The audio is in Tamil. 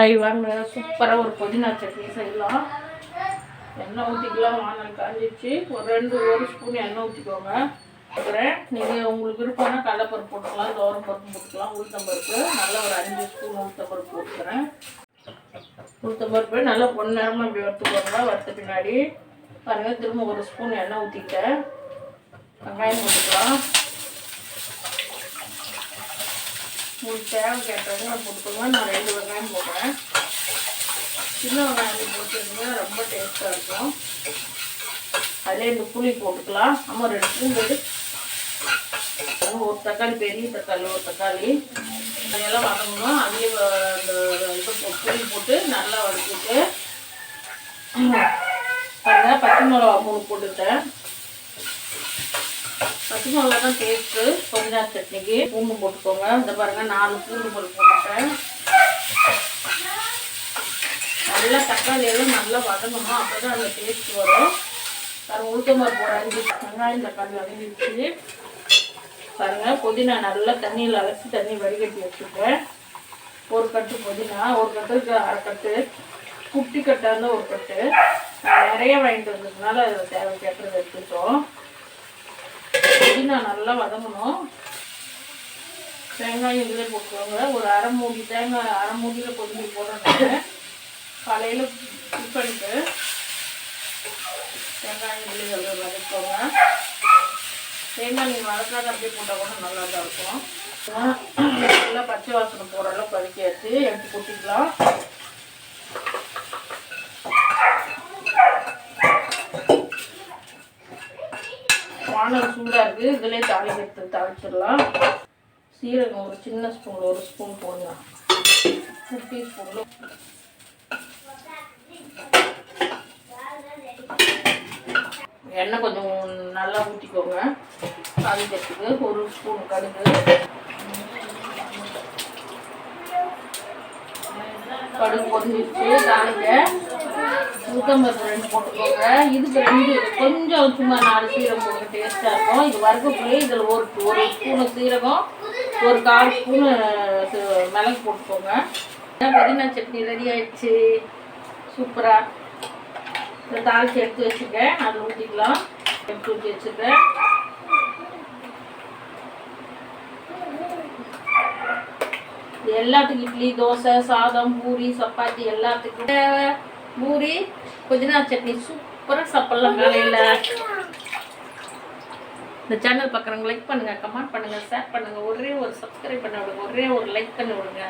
ஐ வாங்க. சூப்பராக ஒரு புதினா சட்னி செய்யலாம். எண்ணெய் ஊற்றிக்கலாம் வானல் காஞ்சிச்சு ஒரு ரெண்டு ஒரு ஸ்பூன் எண்ணெய் ஊற்றிக்கோங்க அப்புறம் நீங்கள் உங்களுக்கு விருப்பம்னா கடலைப்பருப்பு போட்டுக்கலாம். தோரம் பருப்பு போட்டுக்கலாம். உளுத்தம்பருப்பு. நல்லா ஒரு அஞ்சு ஸ்பூன் உளுத்தம்பருப்பு போட்டுக்கிறேன் உளுத்தம்பருப்பு நல்லா பொண்ணு இப்படி வறுத்துக்கோங்க. வறுத்த பின்னாடி பாருங்கள் திரும்ப ஒரு ஸ்பூன் எண்ணெய் ஊற்றிக்கிட்டேன் வெங்காயம் போட்டுக்கலாம். உங்களுக்கு தேவை கேட்டவங்க போட்டுக்கோங்க நான் ரெண்டு வெங்காயம் போடுறேன். சின்ன வெங்காயம் போட்டுருந்தா ரொம்ப டேஸ்ட்டாக இருக்கும். அதிலே இந்த புளி போட்டுக்கலாம். ஆமாம் ரெண்டு பூண்டு ஒரு தக்காளி பெரிய தக்காளி ஒரு தக்காளி. அதையெல்லாம் வதங்கணும். அதே அந்த இது புளி போட்டு நல்லா வதக்கிட்டு பாருங்க பச்சை மிளகா மூணு போட்டுட்டேன் பச்சை மிளகா தான் டேஸ்ட்டு கொஞ்சம் சட்னிக்கு பூண்டு போட்டுக்கோங்க. இந்த பாருங்க நாலு பூண்டு பருப்பு போட்டுட்டேன். நல்லா தக்காளி எல்லாம் நல்லா வதங்கணும். அப்போ தான் அந்த டேஸ்ட் வரும். பாருங்கள் உளுத்தம்பருப்பு ஒரு அஞ்சு வெங்காயம் தக்காளி வதங்கிடுச்சு. பாருங்க புதினா நல்லா தண்ணியில் அலசி தண்ணி வடிகட்டி வச்சுருக்கேன் ஒரு கட்டு புதினா ஒரு கட்டுக்கு அரை கட்டு. குட்டி கட்டாக இருந்தால் ஒரு கட்டு. நிறைய வாங்கிட்டு வந்ததுனால அதில் தேவை கேட்டது எடுத்துட்டோம் புதினா நல்லா வதங்கணும். தேங்காயும் இதில் போட்டுக்கோங்க. ஒரு அரை மூடி தேங்காய் அரை மூடியில் கொஞ்சம் போடணும். காலையில் புக் பண்ணிட்டு தேங்காயும் இதில் வதக்கோங்க தேங்காய் நீங்கள் வதக்காத அப்படியே போட்டால் கூட நல்லா தான் இருக்கும். நல்லா பச்சை வாசனை போகிற அளவுக்கு வதக்கியாச்சு. எடுத்து கொட்டிக்கலாம். வானல் சூடாக இருக்குது இதிலே தாளிக்கு எடுத்து தாளிச்சிடலாம். சீரகம் ஒரு சின்ன ஸ்பூன் ஒரு ஸ்பூன் போடலாம். ஒரு டீஸ்பூனில் எண்ணெய் கொஞ்சம் நல்லா ஊற்றிக்கோங்க தாளிக்கிறதுக்கு ஒரு ஸ்பூன் கடுகு. கடுகு பொறிஞ்சிருச்சு தாளிக்க. உளுத்தம்பருப்பு ரெண்டு போட்டுக்கோங்க. இதுக்கு ரெண்டு கொஞ்சம் சும்மா நாலு சீரகம் போட்டு டேஸ்ட்டாக இருக்கும். இது வறுக்கப்புள்ளே இதில் ஒரு ஒரு ஸ்பூனு சீரகம் ஒரு கால் ஸ்பூனு மிளகு போட்டுக்கோங்க. புதினா சட்னி ரெடி ஆயிடுச்சு. சூப்பராக இந்த தாளிச்சு எடுத்து வச்சுருக்கேன். அதில் ஊற்றிக்கலாம். எடுத்து ஊற்றி வச்சுருக்கேன். எல்லாத்துக்கும் இட்லி தோசை சாதம் பூரி சப்பாத்தி எல்லாத்துக்கும் தேவை. பூரி புதினா சட்னி சூப்பராக சாப்பிட்லாம் காலையில். இந்த சேனல் பார்க்குறவங்க லைக் பண்ணுங்கள் கமெண்ட் பண்ணுங்கள் ஷேர் பண்ணுங்கள் ஒரே ஒரு சப்ஸ்கிரைப் பண்ண விடுங்க ஒரே ஒரு லைக் பண்ணி விடுங்க.